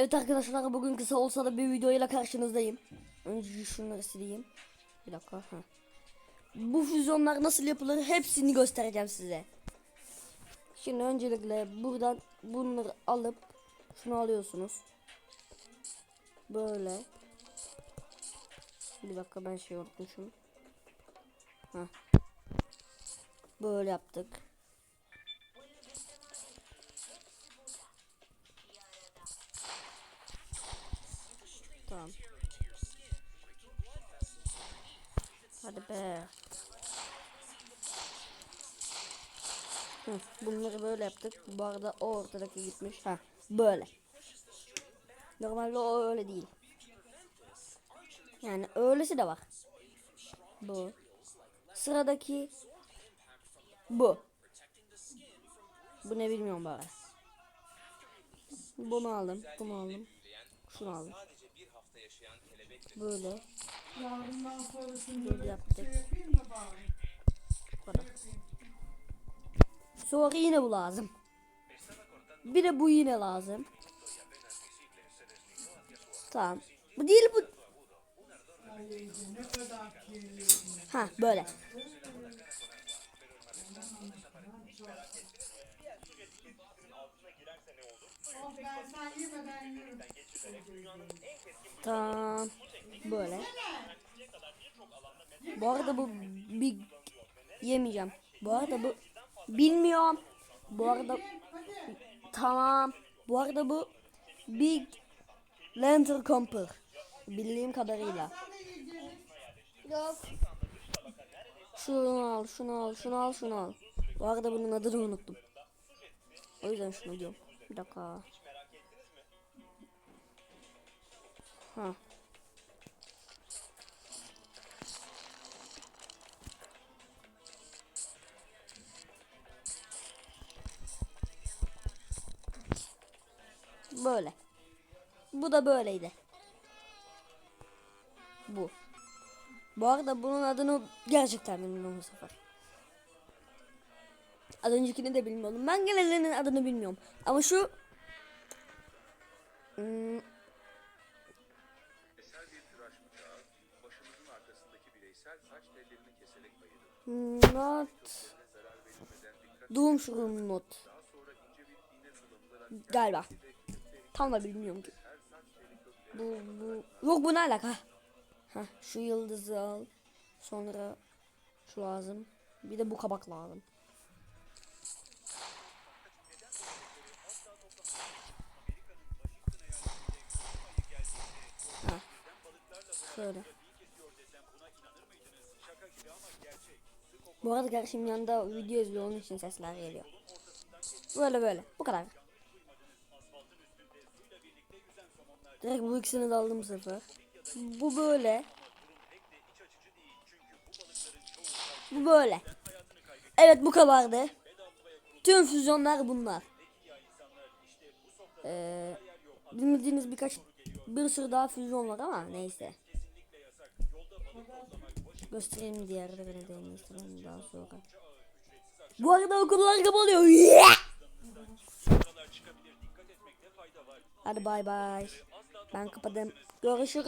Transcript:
Evet arkadaşlar bugün kısa olsa da bir videoyla karşınızdayım. Önce şunları sileyim. Bir dakika. Ha. Bu füzyonlar nasıl yapılır hepsini göstereceğim size. Şimdi öncelikle buradan bunları alıp şunu alıyorsunuz. Böyle. Bir dakika ben şey unutmuşum. Heh. Böyle yaptık. Tamam. Hadi be. Hı, bunları böyle yaptık. Bu arada o ortadaki gitmiş. Ha, böyle. Normalde o öyle değil. Yani öylesi de var. Bu. Sıradaki bu. Bu ne bilmiyorum bari. Bunu aldım, bunu aldım. Şunu aldım. Böyle. Yarından sonrasını Böyle yaptık. şey kadar. Sonra yine bu lazım. Bir de bu yine lazım. Tamam. Bu değil bu. Ha böyle. Ben sen yerim. Tamam. Böyle. Bu arada bu bir yemeyeceğim. Bu arada bu bilmiyorum. Bu arada tamam. Bu arada bu Big Lantern Camper. Bildiğim kadarıyla. Yok. Şunu al, şunu al, şunu al, şunu al. Bu arada bunun adını unuttum. O yüzden şunu diyorum. Bir dakika. Ha. Böyle. Bu da böyleydi. Bu. Bu arada bunun adını gerçekten bilmiyorum bu sefer. Az öncekini de bilmiyordum. Ben gelenlerin adını bilmiyorum. Ama şu hmm, not Doom Shroom Not galiba. Tam da bilmiyorum ki. Bu, bu yok bu ne alaka? Ha şu yıldızı al. Sonra şu lazım. Bir de bu kabak lazım. Ha. Şöyle. Bu arada kardeşim yanında video izliyor onun için sesler geliyor. Böyle böyle. Bu kadar. Direkt bu ikisini de aldım sefer. Bu böyle. Bu böyle. Evet bu kadardı. Tüm füzyonlar bunlar. Ee, bilmediğiniz birkaç bir sürü daha füzyon var ama neyse. Göstereyim diğerlerini de göstereyim daha sonra. Bu arada okullar kapanıyor. Hadi bay bay. Ben kapadım. Görüşürüz.